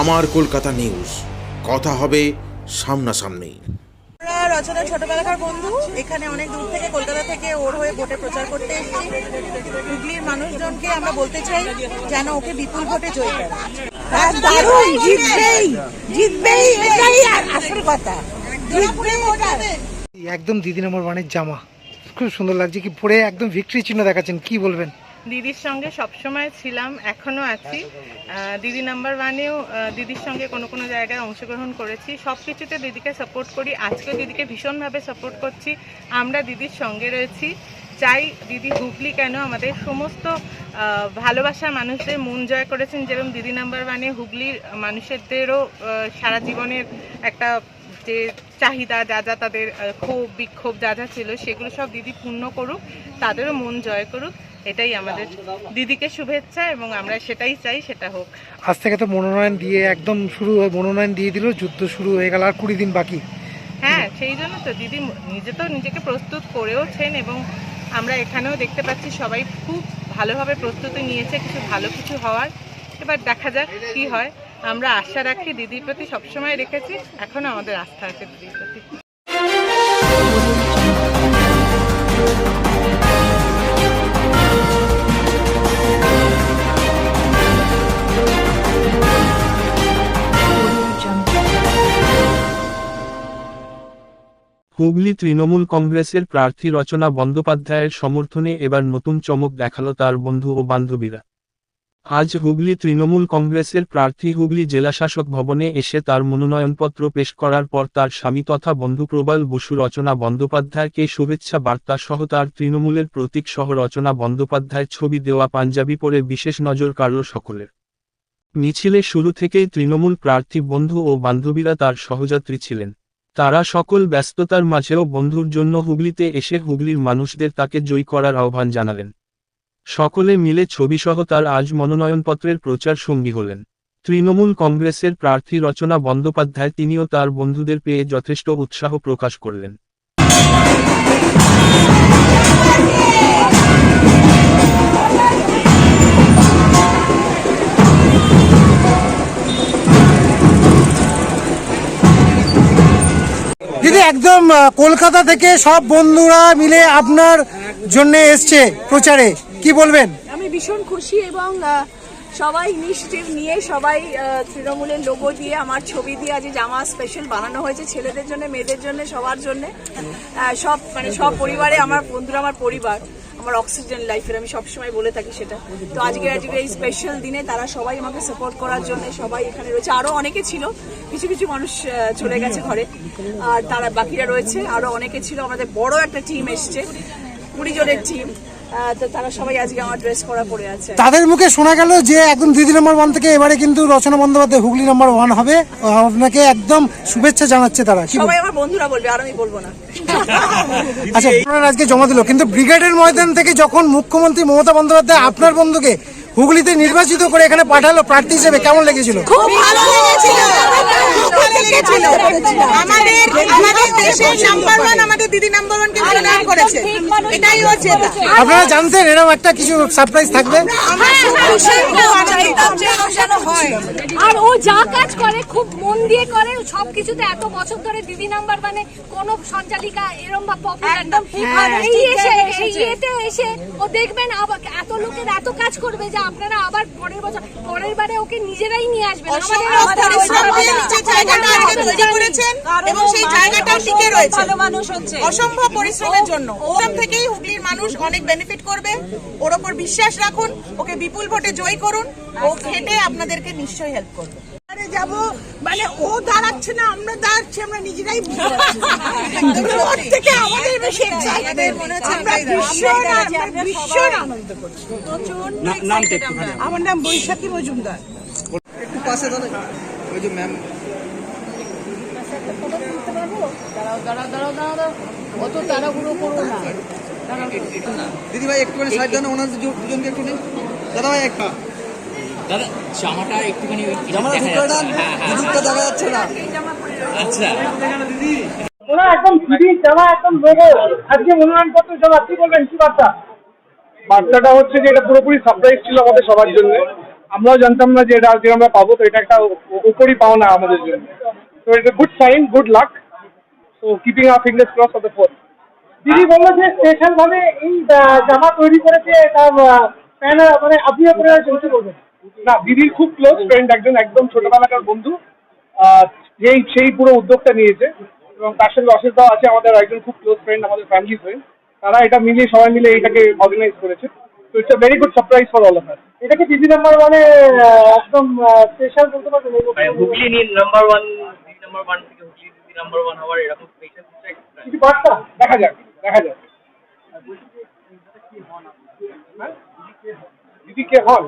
আমার কলকাতা নিউজ কথা হবে সামনাসামনি। আমরা রচনা ছোটবেলাকার বন্ধু। এখানে অনেক দূর থেকে কলকাতা থেকে ওর হয়ে ভোটে প্রচার করতে এসেছি। হুগলির মানুষজনকে আমরা বলতে চাই যেন ওকে বিপুল ভোটে জয়ী করে। দারুণ! জিতবেই! জিতবেই! এটাই আসল কথা। একদম দিদি নম্বর ওয়ানের জামা। খুব সুন্দর লাগছে কি পরে একদম ভিক্টরি চিহ্ন দেখাচ্ছেন কি বলবেন? দিদির সঙ্গে সবসময় ছিলাম এখনও আছি। দিদি নাম্বার ওয়ানেও দিদির সঙ্গে কোনো কোনো জায়গায় অংশগ্রহণ করেছি। সব কিছুতে দিদিকে সাপোর্ট করি। আজকেও দিদিকে ভীষণভাবে সাপোর্ট করছি। আমরা দিদির সঙ্গে রয়েছি। চাই দিদি হুগলি কেন আমাদের সমস্ত ভালোবাসার মানুষদের মন জয় করেছেন। যেরকম দিদি নাম্বার ওয়ানে হুগলির মানুষদেরও সারা জীবনের একটা যে চাহিদা, যা যা তাদের ক্ষোভ, বিক্ষোভ যা যা ছিল, সেগুলো সব দিদি পূর্ণ করুক, তাদেরও মন জয় করুক। এটাই আমাদের দিদিকে শুভেচ্ছা এবং আমরা সেটাই চাই সেটা হোক। আজ থেকে তো মনোনয়ন দিয়ে একদম শুরু হয়ে মনোনয়ন দিয়ে দিল যুদ্ধ শুরু হয়ে গেল আর কুড়ি দিন বাকি। হ্যাঁ সেই জন্য তো দিদি নিজে তো নিজেকে প্রস্তুত করেওছেন এবং আমরা এখানেও দেখতে পাচ্ছি সবাই খুব ভালোভাবে প্রস্তুতি নিয়েছে কিছু ভালো কিছু হওয়ার। এবার দেখা যাক কি হয়। আমরা আশা রাখি দিদির প্রতি সবসময় রেখেছি এখনও আমাদের আস্থা আছে দিদির প্রতি। হুগলি তৃণমূল কংগ্রেসের প্রার্থী রচনা বন্দ্যোপাধ্যায়ের সমর্থনে এবার নতুন চমক দেখাল তার বন্ধু ও বান্ধবীরা। আজ হুগলি তৃণমূল কংগ্রেসের প্রার্থী হুগলি জেলাশাসক ভবনে এসে তার মনোনয়নপত্র পেশ করার পর তার স্বামী তথা বন্ধু প্রবাল বসু রচনা বন্দ্যোপাধ্যায়কে শুভেচ্ছা বার্তা সহ তার তৃণমূলের প্রতীক সহ রচনা বন্দ্যোপাধ্যায় ছবি দেওয়া পাঞ্জাবি পরে বিশেষ নজর কাড়ল সকলের। মিছিলে শুরু থেকেই তৃণমূল প্রার্থী বন্ধু ও বান্ধবীরা তার সহযাত্রী ছিলেন। তারা সকল ব্যস্ততার মাঝেও বন্ধুর জন্য হুগলিতে এসে হুগলির মানুষদের তাকে জয়ী করার আহ্বান জানালেন। সকলে মিলে ছবিসহ তার আজ মনোনয়নপত্রের প্রচার সঙ্গী হলেন। তৃণমূল কংগ্রেসের প্রার্থী রচনা বন্দ্যোপাধ্যায় তিনিও তার বন্ধুদের পেয়ে যথেষ্ট উৎসাহ প্রকাশ করলেন। একদম কলকাতা থেকে সব বন্ধুরা মিলে আপনার জন্য এসছে প্রচারে। কি বলবেন? আমি ভীষণ খুশি এবং সবাই ইনিশিয়েটিভ নিয়ে সবাই তৃণমূলের লোগো দিয়ে আমার ছবি দিয়ে আজ জামা স্পেশাল বানানো হয়েছে ছেলেদের জন্য, মেয়েদের জন্য, সবার জন্য। সব মানে সব পরিবারে আমার, বন্ধুরা, আমার পরিবার। আমার অক্সিজেন লাইফের আমি সবসময় বলে থাকি সেটা। তো আজকে আজকে এই স্পেশাল দিনে তারা সবাই আমাকে সাপোর্ট করার জন্য সবাই এখানে রয়েছে। আরও অনেকে ছিল, কিছু কিছু মানুষ চলে গেছে ঘরে। আর তারা, বাকিরা রয়েছে। আরও অনেকে ছিল। আমাদের বড় একটা টিম এসছে, কুড়ি জনের টিম তো তারা সবাই আজকে আমার ড্রেস করা পরে আছে। তাদের মুখে শোনা গেল যে একদম দিদি নম্বর ওয়ান থেকে এবারে কিন্তু রচনা বন্দ্যোপাধ্যায় হুগলি নম্বর ওয়ান হবে। আপনাকে একদম শুভেচ্ছা জানাচ্ছে তারা। সবাই আমার বন্ধুরা বলবে আর আমি বলব না। আচ্ছা আপনারা আজকে জমা দিল কিন্তু ব্রিগেডের ময়দান থেকে যখন মুখ্যমন্ত্রী মমতা বন্দ্যোপাধ্যায় আপনার বন্ধুকে হুগলিতে নির্বাচিত করে এখানে পাঠালো প্রার্থী হিসেবে কেমন লেগেছিল? খুব ভালো লেগেছিল খুব ভালো লেগেছিল। আমাদের আমাদের দেশের নাম্বার ওয়ান আমাদের দিদি নাম্বার ওয়ানকে মনোনয়ন করেছে। এটাই হচ্ছে আপনারা জানতেন এরকম একটা কিছু সারপ্রাইজ থাকবে? আমরা খুব খুশি। খুব আনন্দিত যে এরকম যেন হয়। আর ও যা কাজ করে খুব মন দিয়ে করে সব কিছুতে এত বছর ধরে দিদি নাম্বার মানে কোন সঞ্চালিকা এরম বা পপুলার না। এই এসে এই ইয়েতে এসে ও দেখবেন আবার এত লোকের এত কাজ করবে যে আপনারা আবার পরের বছর পরের বারে ওকে নিজেরাই নিয়ে আসবেন। এবং সেই জায়গাটাও টিকে রয়েছে। ভালো মানুষ হচ্ছে। অসম্ভব পরিশ্রমের জন্য। ওখান থেকেই হুগলির মানুষ অনেক বেনিফিট করবে। ওর ওপর বিশ্বাস রাখুন ওকে বিপুল ভোটে জয় করুন। ও খেটে আপনাদেরকে নিশ্চয়ই হেল্প করবে। যাব মানে ও দাঁড়াচ্ছে না আমরা দাঁড়াচ্ছি আমরা নিজেরাই ওর থেকে আমাদের বেশি আমরা ভীষণ ভীষণ আনন্দ করছি আমার নাম বৈশাখী মজুমদার দিদি ভাই একটুখানি সাইড দেন ওনাদের দু- দুজনকে একটু নিন দাদা ভাই একটা দাদা জামাটা একটুখানি জামাটা হ্যাঁ হ্যাঁ। দিদিটা দেখা যাচ্ছে না। আচ্ছা। ওরা একদম দিদি জামা একদম লোগো আজকে মনোনয়নপত্র জমা কি বলবেন কি বার্তা? বার্তাটা হচ্ছে যে এটা পুরোপুরি সারপ্রাইজ ছিল আমাদের সবার জন্য। আমরাও জানতাম না যে এটা আজকে আমরা পাবো তো এটা একটা উপরই পাওনা আমাদের জন্য। তো এটা গুড সাইন গুড লাক তো keeping our fingers cross off the fourth দিদি বলল যে স্পেশাল ভাবে এই জামা তৈরি করেছে তার প্যান মানে আপনিও করে রয়েছেন কি বলবেন। না দিদির খুব ক্লোজ ফ্রেন্ড একজন একদম ছোটবেলাকার বন্ধু। যেই সেই পুরো উদ্যোগটা নিয়েছে এবং তার সঙ্গে অশেষ দাও আছে আমাদের একজন খুব ক্লোজ ফ্রেন্ড আমাদের ফ্যামিলি ফ্রেন্ড তারা এটা মিলিয়ে সবাই মিলে এটাকে অর্গানাইজ করেছে। তো it's a very good surprise for all of us এটা কি দিদি নাম্বার ওয়ানে একদম স্পেশাল বলতে পারবেন মানে হুগলি নিয়ে নাম্বার ওয়ান দিদি নাম্বার ওয়ান থেকে হুগলি দিদি নাম্বার ওয়ান হওয়ার এরকম স্পেশাল কিছু কিছু বার্তা? দেখা যাক দেখা যাক হ্যাঁ? দিদি কে হন?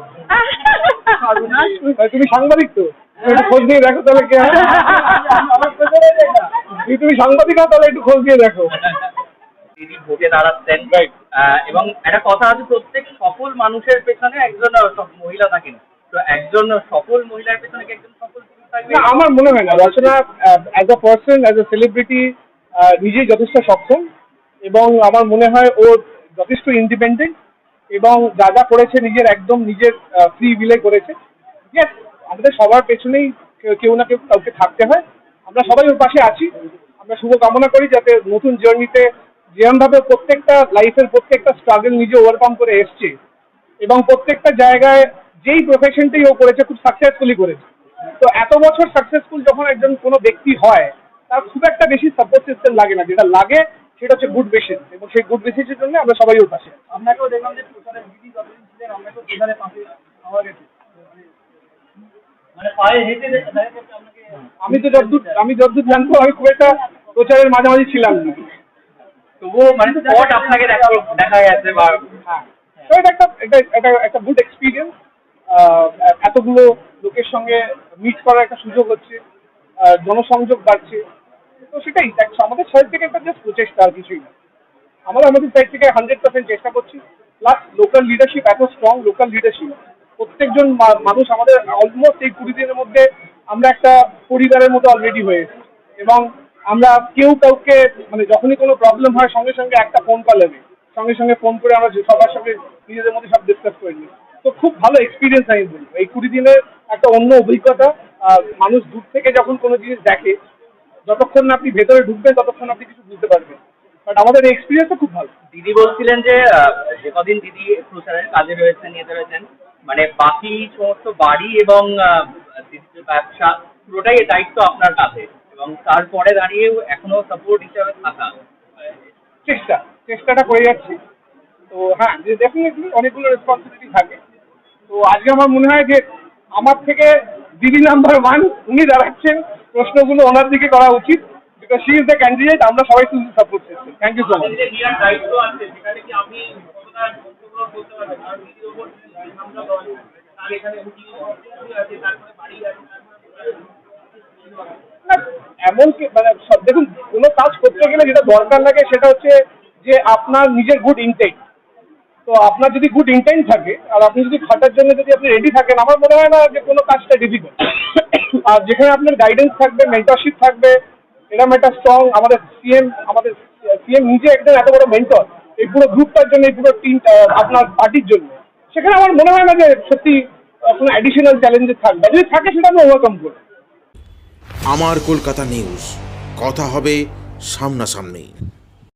তুমি সাংবাদিক তো। একটু খোঁজ নিয়ে দেখো তাহলে কে হয়। তুমি সাংবাদিক হও তাহলে একটু খোঁজ নিয়ে দেখো। দিদি ভোটে দাঁড়াচ্ছেন। এবং একটা কথা আছে প্রত্যেক সফল মানুষের পেছনে একজন মহিলা থাকেন। তো একজন সফল মহিলার পেছনে একজন সফল আমার মনে হয় না। Rachana as a person as a celebrity নিজেই যথেষ্ট সক্ষম। এবং আমার মনে হয় ও যথেষ্ট ইন্ডিপেন্ডেন্ট এবং যা যা করেছে নিজের একদম নিজের ফ্রি উইলে করেছে। Yes, আমাদের সবার পেছনেই কেউ- না কেউ কাউকে থাকতে হয়। আমরা সবাই ওর পাশে আছি। আমরা শুভ কামনা করি যাতে নতুন জার্নিতে যেরমভাবে প্রত্যেকটা লাইফের প্রত্যেকটা স্ট্রাগল নিজে ওভারকাম করে এসছে এবং প্রত্যেকটা জায়গায় যেই প্রফেশনটাই ও করেছে খুব সাকসেসফুলি করেছে। তো এত বছর সাকসেসফুল যখন একজন কোনো ব্যক্তি হয় তার খুব একটা বেশি সাপোর্ট সিস্টেম লাগে না। যেটা লাগে সেটা হচ্ছে গুড বেসিস এবং সেই গুড বেসিসের জন্য আমরা সবাই ওর পাশে আপনাকেও দেখলাম যে পাওয়া গেছে। মানে পায়ে হেঁটে আমি তো যতদূর আমি যতদূর জানব আমি খুব একটা প্রচারের মাঝামাঝি ছিলাম না। তবুও মানে স্পট আপনাকে দেখা দেখা গেছে বা হ্যাঁ। তো এটা একটা এটা একটা একটা গুড এক্সপিরিয়েন্স এতগুলো লোকের সঙ্গে মিট করার একটা সুযোগ হচ্ছে। জনসংযোগ বাড়ছে। তো সেটাই আমাদের সাইড থেকে একটা জাস্ট প্রচেষ্টা আর কিছুই না। আমরা আমাদের সাইড থেকে হান্ড্রেড পার্সেন্ট চেষ্টা করছি। প্লাস লোকাল লিডারশিপ এত স্ট্রং লোকাল লিডারশিপ প্রত্যেকজন মানুষ আমাদের অলমোস্ট এই কুড়ি দিনের মধ্যে আমরা একটা পরিবারের মতো অলরেডি হয়ে এসেছি। এবং আমরা কেউ কাউকে মানে যখনই কোনো প্রবলেম হয় সঙ্গে সঙ্গে একটা ফোন কল হবে সঙ্গে সঙ্গে ফোন করে আমরা সবার সঙ্গে নিজেদের মধ্যে সব ডিসকাস করে নিই। তো খুব ভালো এক্সপিরিয়েন্স আমি বলব এই কুড়ি দিনের একটা অন্য অভিজ্ঞতা মানুষ দূর থেকে যখন কোনো জিনিস দেখে, যতক্ষণ না আপনি ভেতরে ঢুকবেন ততক্ষণ আপনি কিছু বুঝতে পারবেন। বাট আমাদের এক্সপিরিয়েন্সও খুব ভালো। দিদি বলছিলেন যে যে কদিন দিদি প্রচারের কাজে রয়েছেন নিয়ে রয়েছেন মানে বাকি সমস্ত বাড়ি এবং ব্যবসা পুরোটাই দায়িত্ব আপনার কাছে এবং তারপরে দাঁড়িয়েও এখনও সাপোর্ট হিসাবে থাকা। চেষ্টা চেষ্টাটা করে যাচ্ছি। তো হ্যাঁ যে ডেফিনেটলি অনেকগুলো রেসপন্সিবিলিটি থাকে। তো আজকে আমার মনে হয় যে আমার থেকে দিদি নাম্বার ওয়ান উনি দাঁড়াচ্ছেন। প্রশ্নগুলো ওনার দিকে করা উচিত। Because she is the candidate আমরা সবাই শুধু সাপোর্ট করছি। থ্যাংক ইউ সো মাচ এমন মানে দেখুন কোনো কাজ করতে গেলে যেটা দরকার লাগে সেটা হচ্ছে যে আপনার নিজের গুড ইনটেক তো আপনার যদি গুড ইন্টেন্ট থাকে আর আপনি যদি খাটার জন্য যদি আপনি রেডি থাকেন আমার মনে হয় না যে কোনো কাজটা ডিফিকাল্ট আর যেখানে আপনার গাইডেন্স থাকবে মেন্টরশিপ থাকবে এরকম একটা স্ট্রং আমাদের সিএম আমাদের সিএম নিজে একজন এত বড় মেন্টর এই পুরো গ্রুপটার জন্য, এই পুরো টিম আপনার পার্টির জন্য। সেখানে আমার মনে হয় না যে সত্যি কোনো অ্যাডিশনাল চ্যালেঞ্জেস থাকবে। যদি থাকে, সেটা আমি ওভারকাম করব। আমার কলকাতা নিউজ কথা হবে সামনাসামনি